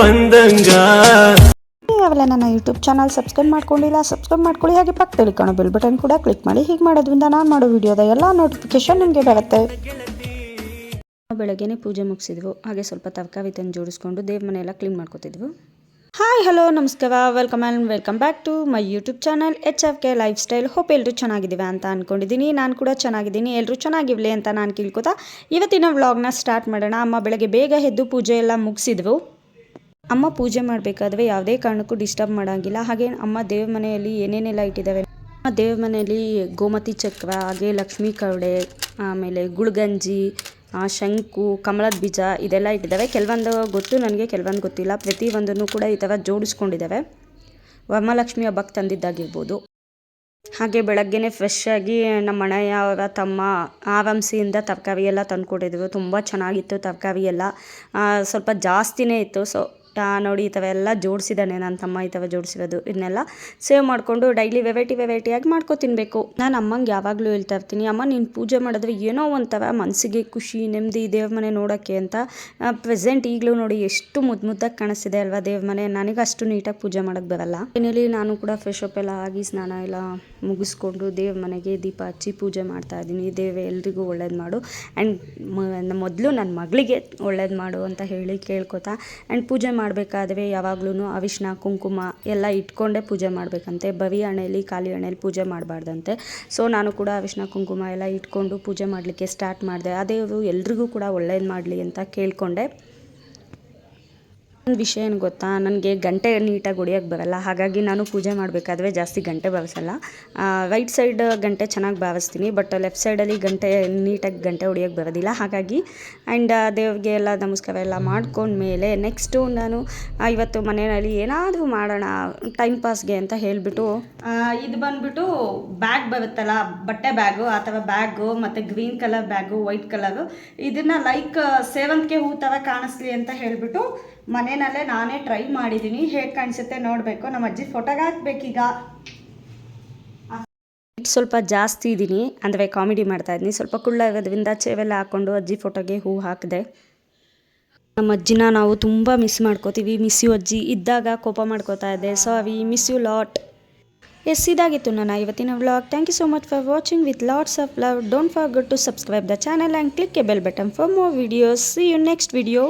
ಬಂದಂಗ. ಅವೆಲ್ಲ ನನ್ನ ಯೂಟ್ಯೂಬ್ ಚಾನಲ್ ಸಬ್ಸ್ಕ್ರೈಬ್ ಮಾಡ್ಕೊಂಡಿಲ್ಲ ಸಬ್ಸ್ಕ್ರೈಬ್ ಮಾಡ್ಕೊಳ್ಳಿ. ಹಾಗೆ ಪಕ್ಕದಲ್ಲಿ ಕಾಣೋ ಬೆಲ್ ಬಟನ್ ಕೂಡ ಕ್ಲಿಕ್ ಮಾಡಿ ಹೀಗೆ ಮಾಡೋದ್ರಿಂದ ನಾನು ಮಾಡೋ ವಿಡಿಯೋದ ಎಲ್ಲ ನೋಟಿಫಿಕೇಶನ್ ನಿಮಗೆ ಬರುತ್ತೆ. ಬೆಳಗ್ಗೆನೆ ಪೂಜೆ ಮುಗಿಸಿದ್ವು. ಹಾಗೆ ಸ್ವಲ್ಪ ತರಕಾರಿ ತಂದು ಜೋಡಿಸ್ಕೊಂಡು ದೇವ್ರ ಮನೆ ಎಲ್ಲ ಕ್ಲೀನ್ ಮಾಡ್ಕೋತಿದ್ವು. ಹಾಯ್ ಹಲೋ ನಮಸ್ಕಾರ. Welcome and welcome back to my YouTube channel H F K lifestyle hope ಎಲ್ಲರೂ ಚೆನ್ನಾಗಿದ್ದೀವಿ ಅಂತ ಅಂದ್ಕೊಂಡಿದ್ದೀನಿ ನಾನು ಕೂಡ ಚೆನ್ನಾಗಿದ್ದೀನಿ. ಎಲ್ಲರೂ ಚೆನ್ನಾಗಿರಲಿ ಅಂತ ನಾನು ಕೇಳ್ಕೊತಾ ಇವತ್ತಿನ ವ್ಲಾಗ್ನ ಸ್ಟಾರ್ಟ್ ಮಾಡೋಣ. ಅಮ್ಮ ಬೆಳಗ್ಗೆ ಬೇಗ ಎದ್ದು ಪೂಜೆ ಎಲ್ಲ ಮುಗಿಸಿದ್ವು. ಅಮ್ಮ ಪೂಜೆ ಮಾಡಬೇಕಾದ್ರೆ ಯಾವುದೇ ಕಾರಣಕ್ಕೂ ಡಿಸ್ಟರ್ಬ್ ಮಾಡೋಂಗಿಲ್ಲ. ಹಾಗೆ ಅಮ್ಮ ದೇವ್ರ ಮನೆಯಲ್ಲಿ ಏನೇನೆಲ್ಲ ಇಟ್ಟಿದ್ದಾವೆ ಅಮ್ಮ ದೇವ್ರ ಮನೆಯಲ್ಲಿ ಗೋಮತಿ ಚಕ್ರ, ಹಾಗೆ ಲಕ್ಷ್ಮೀ ಕವಡೆ, ಆಮೇಲೆ ಗುಳ್ಗಂಜಿ ಶಂಕು, ಕಮಲದ ಬೀಜ ಇದೆಲ್ಲ ಇಟ್ಟಿದ್ದಾವೆ ಕೆಲವೊಂದು ಗೊತ್ತು ನನಗೆ, ಕೆಲವೊಂದು ಗೊತ್ತಿಲ್ಲ. ಪ್ರತಿಯೊಂದನ್ನು ಕೂಡ ಈ ಥರ ಜೋಡಿಸ್ಕೊಂಡಿದ್ದಾವೆ ವರಮಹಾಲಕ್ಷ್ಮಿ ಹಬ್ಬಕ್ಕೆ ತಂದಿದ್ದಾಗಿರ್ಬೋದು. ಹಾಗೆ ಬೆಳಗ್ಗೆನೆ ಫ್ರೆಶ್ ಆಗಿ ನಮ್ಮ ಮನೆಯವರ ತಮ್ಮ ಆರಂಸಿಯಿಂದ ತರಕಾರಿ ಎಲ್ಲ ತಂದುಕೊಟ್ಟಿದ್ರು. ತುಂಬ ಚೆನ್ನಾಗಿತ್ತು ತರಕಾರಿ ಎಲ್ಲ. ಸ್ವಲ್ಪ ಜಾಸ್ತಿನೇ ಇತ್ತು. ಸೊ ನೋಡಿ ಈ ಥರ ಎಲ್ಲ ಜೋಡಿಸಿದ್ದಾನೆ ನನ್ನ ತಮ್ಮ ಈ ಥರ ಜೋಡಿಸಿರೋದು. ಇದನ್ನೆಲ್ಲ ಸೇವ್ ಮಾಡಿಕೊಂಡು ಡೈಲಿ ವೆರೈಟಿ ವೆರೈಟಿಯಾಗಿ ಮಾಡ್ಕೊ ತಿನ್ನಬೇಕು ನಾನು ಅಮ್ಮಂಗೆ ಯಾವಾಗಲೂ ಹೇಳ್ತಾ ಇರ್ತೀನಿ, ಅಮ್ಮ, ನೀನು ಪೂಜೆ ಮಾಡಿದ್ರೆ ಏನೋ ಒಂಥರ ಮನಸ್ಸಿಗೆ ಖುಷಿ, ನೆಮ್ಮದಿ, ದೇವ್ರ ಮನೆ ನೋಡೋಕ್ಕೆ ಅಂತ ಪ್ರೆಸೆಂಟ್ ಈಗಲೂ ನೋಡಿ ಎಷ್ಟು ಮುದ್ದು ಮುದ್ದಾಗಿ ಕಾಣಿಸ್ತಿದೆ ಅಲ್ವಾ ದೇವ್ರ ಮನೆ. ನನಗೆ ಅಷ್ಟು ನೀಟಾಗಿ ಪೂಜೆ ಮಾಡೋಕ್ಕೆ ಬರಲ್ಲ ಇನ್ನಲ್ಲಿ ನಾನು ಕೂಡ ಫ್ರೆಶ್ ಅಪ್ ಎಲ್ಲ ಆಗಿ ಸ್ನಾನ ಎಲ್ಲ ಮುಗಿಸ್ಕೊಂಡು ದೇವ್ರ ಮನೆಗೆ ದೀಪ ಹಚ್ಚಿ ಪೂಜೆ ಮಾಡ್ತಾ ಇದ್ದೀನಿ. ದೇವ ಎಲ್ರಿಗೂ ಒಳ್ಳೇದು ಮಾಡು. ಆ್ಯಂಡ್ ಮೊದಲು ನನ್ನ ಮಗಳಿಗೆ ಒಳ್ಳೇದು ಮಾಡು ಅಂತ ಹೇಳಿ ಕೇಳ್ಕೊತಾ ಆ್ಯಂಡ್ ಪೂಜೆ ಮಾಡಬೇಕಾದ್ರೆ ಯಾವಾಗ್ಲೂ ಅವಿಷ್ಣ, ಕುಂಕುಮ ಎಲ್ಲ ಇಟ್ಕೊಂಡೇ ಪೂಜೆ ಮಾಡಬೇಕಂತೆ. ಬವಿ ಹಣೆಯಲ್ಲಿ, ಖಾಲಿ ಹಣೆಯಲ್ಲಿ ಪೂಜೆ ಮಾಡಬಾರ್ದಂತೆ. ಸೊ ನಾನು ಕೂಡ ಅವಿಷ್ಣ, ಕುಂಕುಮ ಎಲ್ಲ ಇಟ್ಕೊಂಡು ಪೂಜೆ ಮಾಡಲಿಕ್ಕೆ ಸ್ಟಾರ್ಟ್ ಮಾಡಿದೆ. ಅದೇ ಎಲ್ರಿಗೂ ಕೂಡ ಒಳ್ಳೇದು ಮಾಡಲಿ ಅಂತ ಕೇಳಿಕೊಂಡೆ. ಒಂದು ವಿಷಯ ಏನು ಗೊತ್ತಾ? ನನಗೆ ಗಂಟೆ ನೀಟಾಗಿ ಹೊಡಿಯೋಕ್ಕೆ ಬರಲ್ಲ. ಹಾಗಾಗಿ ನಾನು ಪೂಜೆ ಮಾಡಬೇಕಾದ್ರೆ ಜಾಸ್ತಿ ಗಂಟೆ ಬಾರಿಸಲ್ಲ ರೈಟ್ ಸೈಡ್ ಗಂಟೆ ಚೆನ್ನಾಗಿ ಬಾರಿಸ್ತೀನಿ ಬಟ್ ಲೆಫ್ಟ್ ಸೈಡಲ್ಲಿ ಗಂಟೆ ನೀಟಾಗಿ ಗಂಟೆ ಹೊಡಿಯೋಕ್ಕೆ ಬರೋದಿಲ್ಲ. ಹಾಗಾಗಿ ಆ್ಯಂಡ್ ದೇವ್ರಿಗೆ ಎಲ್ಲ ನಮಸ್ಕಾರ ಎಲ್ಲ ಮಾಡ್ಕೊಂಡ್ಮೇಲೆ ನೆಕ್ಸ್ಟು ನಾನು ಇವತ್ತು ಮನೆಯಲ್ಲಿ ಏನಾದರೂ ಮಾಡೋಣ ಟೈಮ್ ಪಾಸ್ಗೆ ಅಂತ ಹೇಳಿಬಿಟ್ಟು ಇದು ಬಂದ್ಬಿಟ್ಟು ಬ್ಯಾಗ್ ಬರುತ್ತಲ್ಲ, ಬಟ್ಟೆ ಬ್ಯಾಗು ಆ ಥರ ಬ್ಯಾಗು ಮತ್ತು green colour bag white colour ಇದನ್ನು ಲೈಕ್ ಸೇವಂತಿಗೆ ಹೂ ಥರ ಕಾಣಿಸ್ಲಿ ಅಂತ ಹೇಳಿಬಿಟ್ಟು ಮನೆಯಲ್ಲೇ ನಾನೇ ಟ್ರೈ ಮಾಡಿದ್ದೀನಿ ಹೇಗೆ ಕಾಣಿಸುತ್ತೆ ನೋಡಬೇಕು, ನಮ್ಮ ಅಜ್ಜಿ ಫೋಟೋಗೆ ಹಾಕ್ಬೇಕೀಗ. ಸ್ವಲ್ಪ ಜಾಸ್ತಿ ಇದ್ದೀನಿ ಅಂದರೆ ಕಾಮಿಡಿ ಮಾಡ್ತಾ ಇದ್ದೀನಿ ಸ್ವಲ್ಪ ಕುಳ್ಳಾಗೋದ್ರಿಂದ ಚೇವೆಲ್ಲ ಹಾಕ್ಕೊಂಡು ಅಜ್ಜಿ ಫೋಟೋಗೆ ಹೂ ಹಾಕಿದೆ. ನಮ್ಮ ಅಜ್ಜಿನ ನಾವು ತುಂಬ ಮಿಸ್ ಮಾಡ್ಕೋತೀವಿ. ಮಿಸ್ ಯು ಅಜ್ಜಿ. ಇದ್ದಾಗ ಕೋಪ ಮಾಡ್ಕೋತಾ ಇದ್ದೆ. So we miss you lot S ಇದಾಗಿತ್ತು ನನ್ನ ಇವತ್ತಿನ vlog thank you so much for watching with lots of love don't forget to subscribe the channel and click a bell button for more videos see you next video